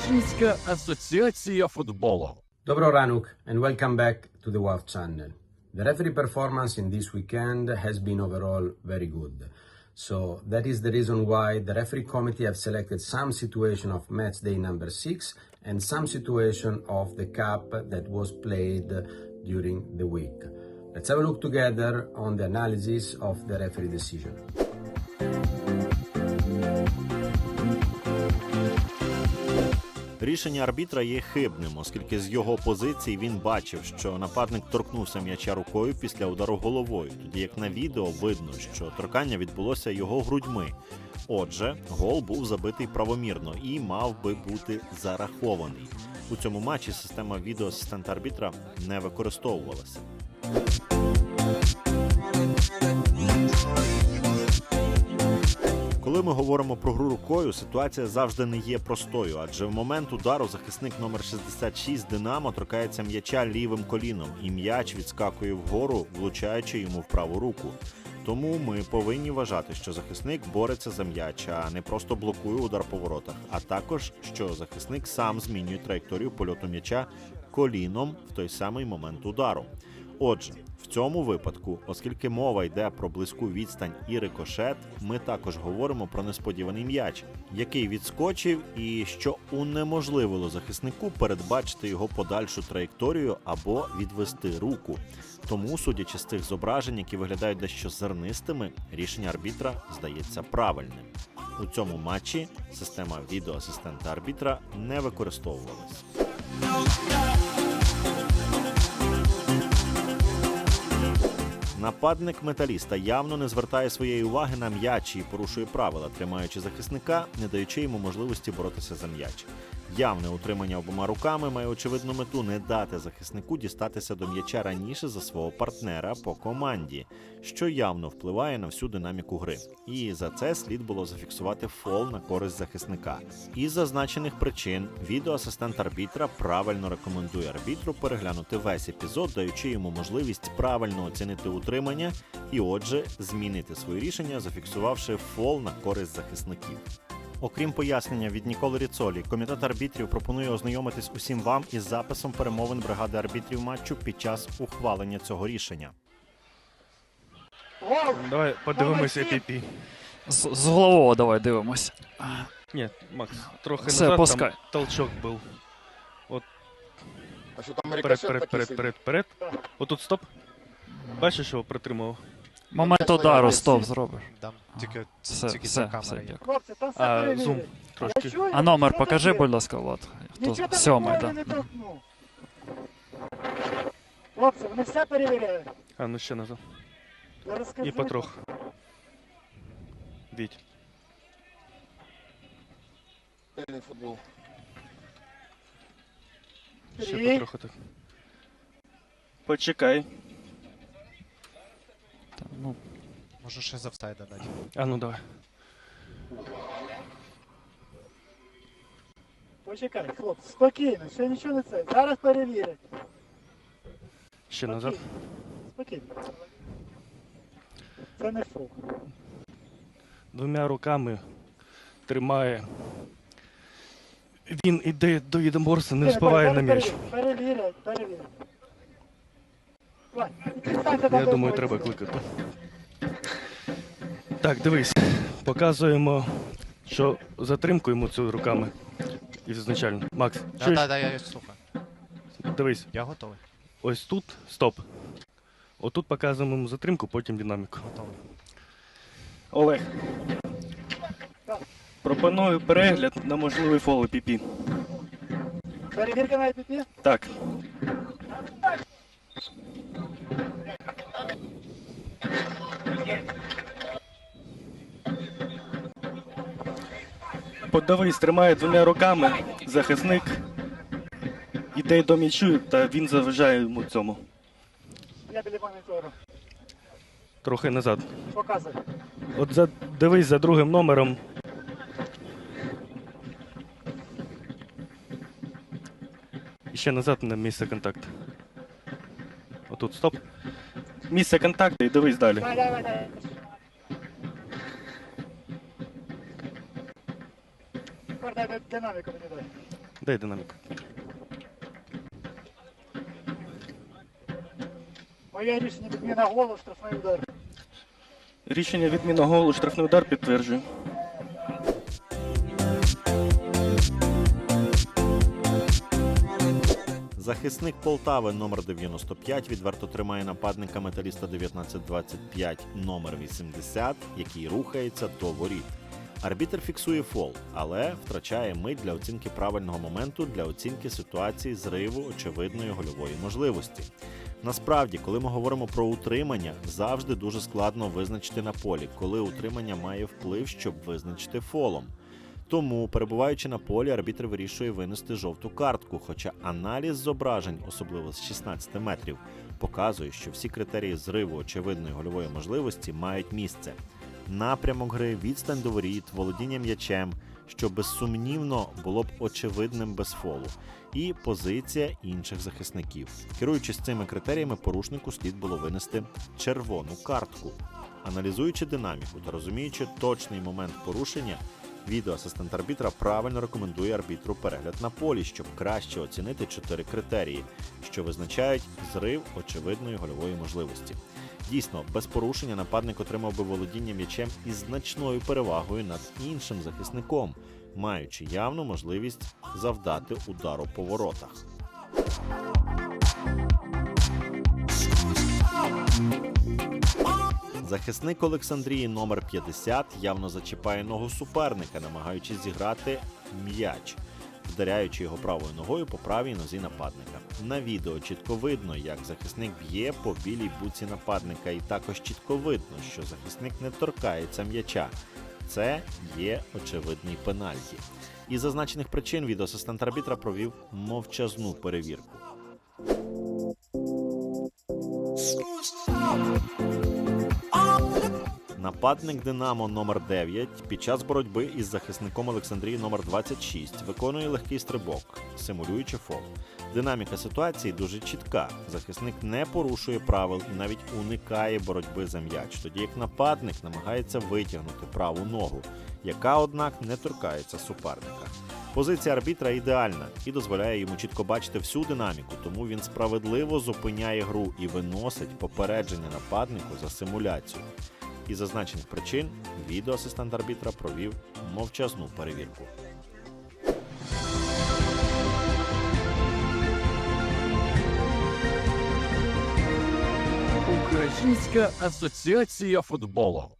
Російська асоціація футболу. Dobro Ranuk and welcome back to the WAF channel. The referee performance in this weekend has been overall very good. So that is the reason why the referee committee have selected some situation of match day number six and some situation of the cup that was played during the week. Let's have a look together on the analysis of the referee decision. Рішення арбітра є хибним, оскільки з його позиції він бачив, що нападник торкнувся м'яча рукою після удару головою, тоді як на відео видно, що торкання відбулося його грудьми. Отже, гол був забитий правомірно і мав би бути зарахований. У цьому матчі система відеоасистента арбітра не використовувалася. Коли ми говоримо про гру рукою, ситуація завжди не є простою, адже в момент удару захисник номер 66 Динамо торкається м'яча лівим коліном, і м'яч відскакує вгору, влучаючи йому в праву руку. Тому ми повинні вважати, що захисник бореться за м'яч, а не просто блокує удар по воротах, а також що захисник сам змінює траєкторію польоту м'яча коліном в той самий момент удару. Отже, в цьому випадку, оскільки мова йде про близьку відстань і рикошет, ми також говоримо про несподіваний м'яч, який відскочив і що унеможливило захиснику передбачити його подальшу траєкторію або відвести руку. Тому, судячи з цих зображень, які виглядають дещо зернистими, рішення арбітра здається правильним. У цьому матчі система відеоасистента арбітра не використовувалась. Нападник металіста явно не звертає своєї уваги на м'яч і порушує правила, тримаючи захисника, не даючи йому можливості боротися за м'яч. Явне утримання обома руками має очевидну мету не дати захиснику дістатися до м'яча раніше за свого партнера по команді, що явно впливає на всю динаміку гри. І за це слід було зафіксувати фол на користь захисника. Із зазначених причин відеоасистент арбітра правильно рекомендує арбітру переглянути весь епізод, даючи йому можливість правильно оцінити утримання і, отже, змінити своє рішення, зафіксувавши фол на користь захисників. Окрім пояснення від Ніколи Ріцолі, комітет арбітрів пропонує ознайомитись усім вам із записом перемовин бригади арбітрів матчу під час ухвалення цього рішення. Давай подивимося піпі. З, з головою давай дивимось. Ні, Макс, трохи Все, назад пускай. там толчок був. А що там Перед, рикошет перед, перед, перед, перед. Отут стоп. Бачиш, що притримував? Момент удару, стоп, зробиш. Там тільки, Все, тільки все, ця все, камера є. дякую. Хлопці, там все А, перевірять. зум трошки. Я чую, А номер що покажи, таке? будь ласка, от. Нічого Хто? там Сьомий, такого да. я не торкнув. Хлопці, вони все перевіряють. А, ну ще назад. Я розкажу. І потрох. Віть. Сильний футбол. Ще Три. потроху так. Почекай. Та, Ну, Можу ще з офсайда дати. А ну давай. Почекай, хлопці, спокійно, ще нічого не це. Зараз перевірять. Ще назад. Спокійно. Це не фу. Двома руками тримає. Він іде до Єдеморса, не вспливає на м'яч. Перевірять, перевірять. Я думаю, треба кликати. Так, дивись. Показуємо, що затримку йому цю руками. Ізначально. Макс, Да, чуєш? да, да, я слухаю. Дивись, Я готовий. ось тут стоп. Отут показуємо йому затримку, потім динаміку. Готовий. Олег. Пропоную перегляд на можливий фол ПП. Перевірка на ІПП? Так. Подавись тримає двома руками, захисник іде до м'ячу, та він заважає йому цьому. Я біля монітору. Трохи назад. Показуй. От за, дивись за другим номером. І ще назад на місце контакту. Отут стоп. Місце контакту і дивись далі. Давай, давай, давай. Тепер дай динаміку мені дай. Дай динамік. Моє рішення відміна голу, штрафний удар. Рішення відміна голу, штрафний удар підтверджую. Захисник Полтави номер 95 відверто тримає нападника металіста 1925 номер 80, який рухається до воріт. Арбітр фіксує фол, але втрачає мить для оцінки правильного моменту для оцінки ситуації зриву очевидної гольової можливості. Насправді, коли ми говоримо про утримання, завжди дуже складно визначити на полі, коли утримання має вплив, щоб визначити фолом. Тому, перебуваючи на полі, арбітр вирішує винести жовту картку. Хоча аналіз зображень, особливо з 16 метрів, показує, що всі критерії зриву очевидної гольової можливості мають місце. Напрямок гри, відстань до воріт, володіння м'ячем, що безсумнівно було б очевидним без фолу, і позиція інших захисників. Керуючись цими критеріями, порушнику слід було винести червону картку. Аналізуючи динаміку та розуміючи точний момент порушення, Відеоасистент арбітра правильно рекомендує арбітру перегляд на полі, щоб краще оцінити чотири критерії, що визначають зрив очевидної гольової можливості. Дійсно, без порушення нападник отримав би володіння м'ячем із значною перевагою над іншим захисником, маючи явну можливість завдати удару по воротах. Захисник Олександрії номер 50 явно зачіпає ногу суперника, намагаючись зіграти м'яч, вдаряючи його правою ногою по правій нозі нападника. На відео чітко видно, як захисник б'є по білій буці нападника, і також чітко видно, що захисник не торкається м'яча. Це є очевидний пенальті. Із зазначених причин відеоасистент арбітра провів мовчазну перевірку. Нападник Динамо номер 9 під час боротьби із захисником Олександрії номер 26 виконує легкий стрибок, симулюючи фол. Динаміка ситуації дуже чітка. Захисник не порушує правил і навіть уникає боротьби за м'яч, тоді як нападник намагається витягнути праву ногу, яка, однак, не торкається суперника. Позиція арбітра ідеальна і дозволяє йому чітко бачити всю динаміку, тому він справедливо зупиняє гру і виносить попередження нападнику за симуляцію. Із зазначених причин відеоасистент арбітра провів мовчазну перевірку. Українська асоціація футболу.